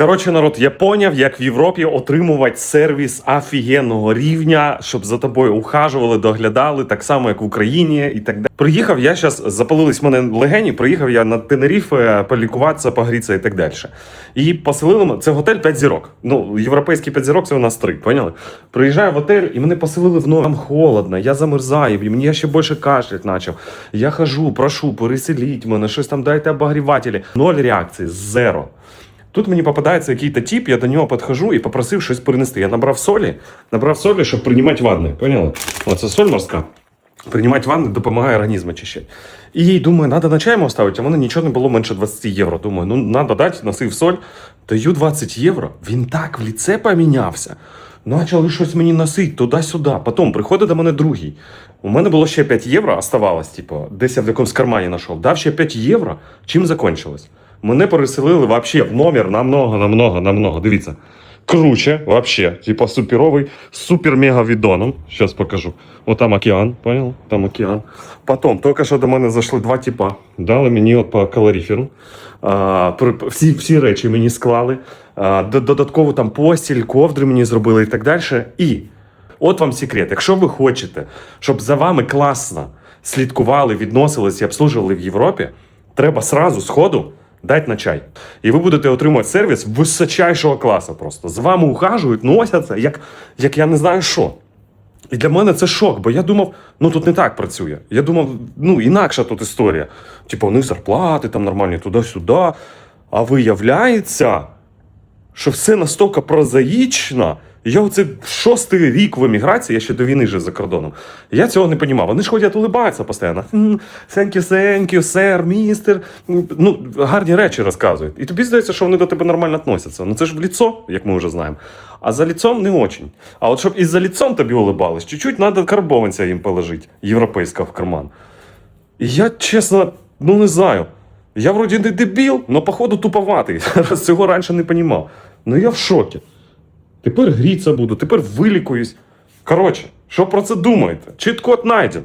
Коротше, народ, я поняв, як в Європі отримувати сервіс офігенного рівня, щоб за тобою ухажували, доглядали, так само, як в Україні і так далі. Приїхав я зараз, запалились мене легені, приїхав я на Тенеріфе полікуватися, погрітися і так далі. І поселили мене, це готель 5 зірок. Ну, європейський 5 зірок це у нас 3, поняли? Приїжджаю в готель, і мене поселили в номер. Там холодно, я замерзаю, і мені я ще більше кашлять почав. Я хожу, прошу, переселіть мене, щось там дайте обогрівателі. Ноль реакції, зеро. Тут мені попадається якийсь тип, я до нього підходжу і попросив щось принести. Я набрав солі, набрав солі, щоб приймати ванни. Поняли? Оце соль морська. Приймати ванни допомагає організм очищати. І думаю, треба на чай ставити, а мене нічого не було менше 20 євро. Думаю, ну треба дати, носив соль. Даю 20 євро. Він так в ліце помінявся. Почали щось мені носити туди-сюди. Потім приходить до мене другий. У мене було ще 5 євро, оставалось, типу, десь я в якомусь кармані знайшов. Дав ще 5 євро. Чим закончилось? Мене переселили вообще в номер намного, намного, намного. Дивіться. Круче, вообще. Типа суперовий, супер-мега відоном. Сейчас покажу. От там океан, понял? Там океан. Потім, тільки що до мене зайшли два типа. Дали мені от по калоріферу. А, всі, всі речі мені склали. А, додатково там постіль, ковдри мені зробили і так далі. І От вам секрет. Якщо ви хочете, щоб за вами класно слідкували, відносились і обслужували в Європі, треба сразу з ходу дати на чай. І ви будете отримувати сервіс височайшого класу. Просто з вами ухажують, носяться, як, як я не знаю що. І для мене це шок, бо я думав, ну тут не так працює. Я думав, ну інакша тут історія. Типу, у них зарплати там нормальні туди-сюди. А виявляється, що все настільки прозаїчно. Я оце шостий рік в еміграції, я ще до війни жив за кордоном. Я цього не розумів. Вони ж ходять улибаються постійно. «М, Thank you, thank you, сер, містер. Ну, гарні речі розказують. І тобі здається, що вони до тебе нормально відносяться. Ну це ж в ліцо, як ми вже знаємо. А за ліцом не очень. А от щоб і за ліцом тобі улибались, чуть-чуть треба карбованця їм положити, європейського в карман. І я, чесно, ну не знаю. Я вроді не дебіл, але походу туповатий. Цього раніше не понімав. Ну я в шокі. Тепер гріться буду, тепер вилікуюсь. Коротше, що про це думаєте? Чіткот найден.